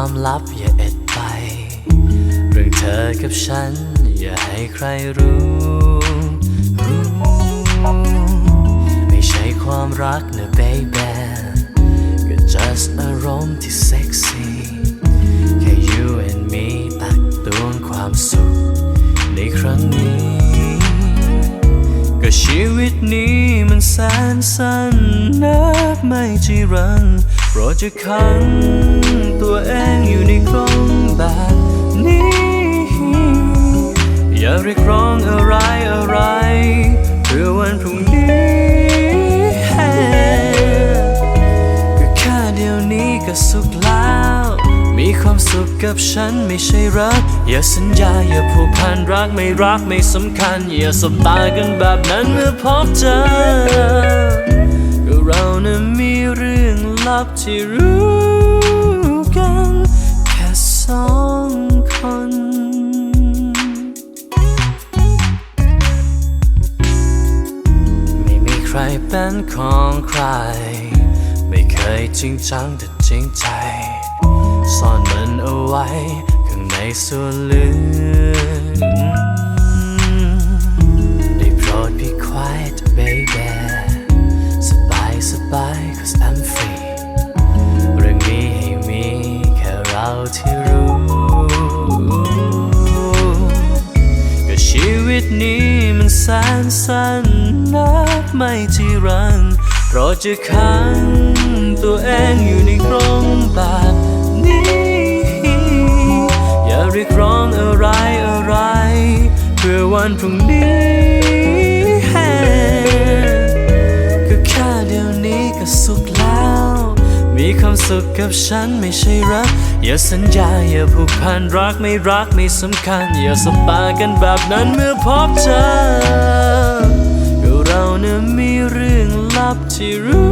ความลับอย่าเอ็ดไป เรื่องเธอกับฉัน อย่าให้ใครรู้รู้ ไม่ใช่ความรักนะ baby ก็ just อารมณ์ที่เซ็กซี่แค่ you and me ตักตวงความสุข ในครั้งนี้ ก็ชีวิตนี้มันแสนสั้นนักไม่จีรัง รดจะขังตัวเองอยู่ในกรงแบบนี้ อย่าเรียกร้องอะไรอะไรเพื่อวันพรุ่งนี้ก็แค่เดี๋ยวนี้ก็สุขแล้ว มีความสุขกับฉันไม่ใช่รัก อย่าสัญญาอย่าผูกพันรักไม่รักไม่สำคัญ อย่าสบตากันแบบนั้นเมื่อพบเจอ บที่รู้กัน แค่สองคนไม่มีใครเป็นของใคร ไม่เคยจริงจังแต่จริงใจ ซ่อนมันเอาไว้ ข้างในส่วนลึก วิตนี้มันแสนสั้นนักไม่จีรังโปรดจะขังตัวเองอยู่ในกรงแบบนี้ อย่าเรียกร้องอะไรอะไร เพื่อวันพรุ่งนี้ก็แค่เดี๋ยวนี้ก็สุข มีความสุขกับฉันไม่ใช่รัก อย่าสัญญาอย่าผูกพันรักไม่รักไม่สำคัญ อย่าสบตากันแบบนั้นเมื่อพบเจอเราเนี่ยมีเรื่องลับที่รู้